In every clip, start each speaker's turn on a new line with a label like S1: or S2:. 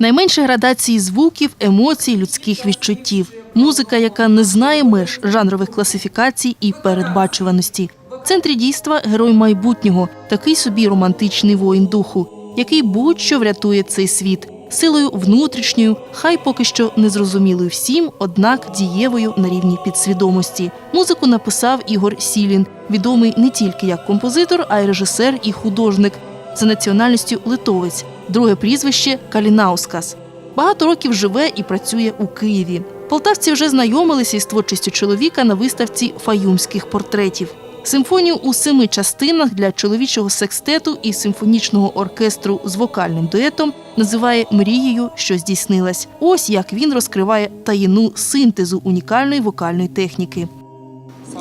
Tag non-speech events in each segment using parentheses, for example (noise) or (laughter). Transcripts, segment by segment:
S1: Найменше градації звуків, емоцій, людських відчуттів. Музика, яка не знає меж жанрових класифікацій і передбачуваності. В центрі дійства герой майбутнього, такий собі романтичний воїн духу, який будь-що врятує цей світ силою внутрішньою, хай поки що незрозумілою всім, однак дієвою на рівні підсвідомості. Музику написав Ігор Сілін, відомий не тільки як композитор, а й режисер і художник за національністю литовець, друге прізвище Калінаускас. Багато років живе і працює у Києві. Полтавці вже знайомилися із творчістю чоловіка на виставці фаюмських портретів. Симфонію у семи частинах для чоловічого секстету і симфонічного оркестру з вокальним дуетом називає мрією, що здійснилась. Ось як він розкриває таїну синтезу унікальної вокальної техніки.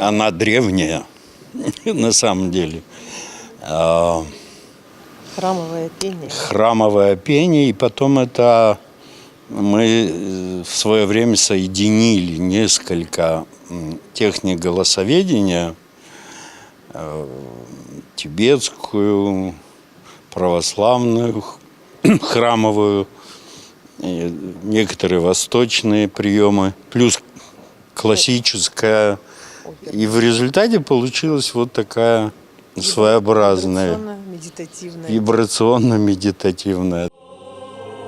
S2: Она древняя, (laughs) на самом деле.
S3: Храмовое пение.
S2: Храмовое пение, и потом это мы э, в свое время соединили несколько техник голосоведения, э, тибетскую, православную, (clears throat) храмовую, некоторые восточные приемы, плюс классическая. И в результате получилась вот такая своеобразная,
S3: Вибрационно-медитативное.
S2: вибрационно-медитативная.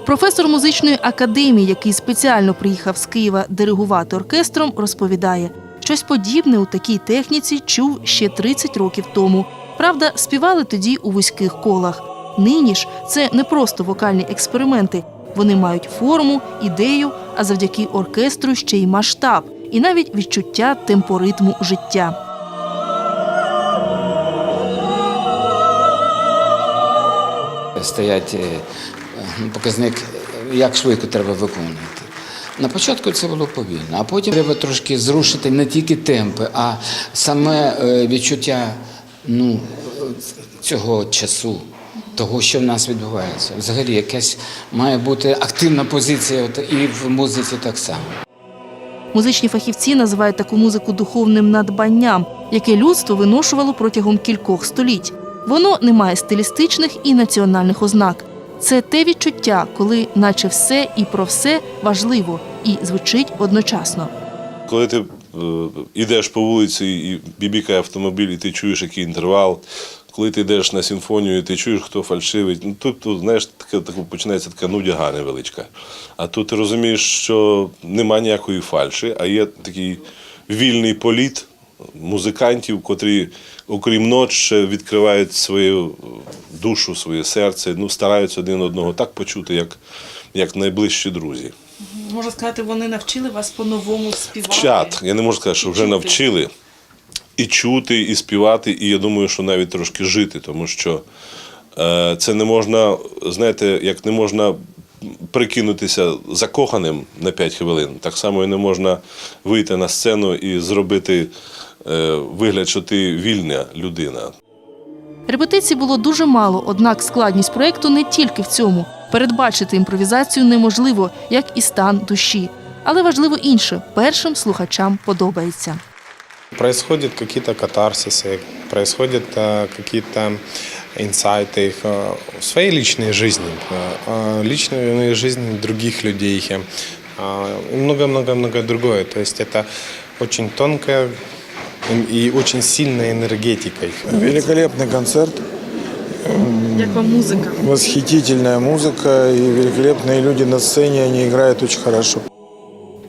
S1: Професор музичної академії, який спеціально приїхав з Києва диригувати оркестром, розповідає, щось подібне у такій техніці чув ще 30 років тому. Правда, співали тоді у вузьких колах. Нині ж це не просто вокальні експерименти. Вони мають форму, ідею, а завдяки оркестру ще й масштаб, і навіть відчуття темпоритму життя.
S4: Стоять е, е, показник, як швидко треба виконувати. На початку це було повільно, а потім треба трошки зрушити не тільки темпи, а саме е, відчуття ну, цього часу, того, що в нас відбувається. Взагалі, якась має бути активна позиція і в музиці так само.
S1: Музичні фахівці називають таку музику духовним надбанням, яке людство виношувало протягом кількох століть. Воно не має стилістичних і національних ознак. Це те відчуття, коли, наче все і про все важливо і звучить одночасно.
S5: Коли ти е, йдеш по вулиці і бібікає автомобіль, і ти чуєш який інтервал, коли ти йдеш на симфонію, і ти чуєш, хто фальшивить, ну тут, тут знаєш, таке починається така нудяга невеличка. А тут ти розумієш, що нема ніякої фальші, а є такий вільний політ музикантів, котрі, окрім ночі, ще відкривають свою душу, своє серце, ну, стараються один одного так почути, як, як найближчі друзі.
S6: Можна сказати, вони навчили вас по-новому співати.
S5: Вчать. Я не можу сказати, що вже навчили і чути, і співати, і я думаю, що навіть трошки жити, тому що е, це не можна, знаєте, як не можна прикинутися закоханим на 5 хвилин, так само і не можна вийти на сцену і зробити е, вигляд, що ти вільна людина.
S1: Репетицій було дуже мало, однак складність проєкту не тільки в цьому. Передбачити імпровізацію неможливо, як і стан душі. Але важливо інше першим слухачам подобається.
S7: Происходят какие-то катарсисы, происходят э, какие-то инсайты их э, в своей личной жизни, э, э, личной жизни других людей э, и много-много-много другое. То есть это очень тонкая и очень сильная энергетика.
S8: Великолепный концерт,
S6: Як вам музика?
S8: восхитительная музыка и великолепные люди на сцене, они играют очень хорошо.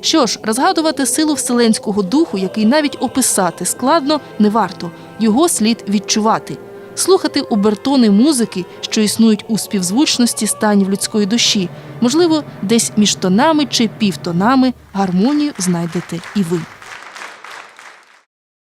S1: Що ж, розгадувати силу вселенського духу, який навіть описати складно, не варто. Його слід відчувати. Слухати обертони музики, що існують у співзвучності станів людської душі. Можливо, десь між тонами чи півтонами гармонію знайдете і ви.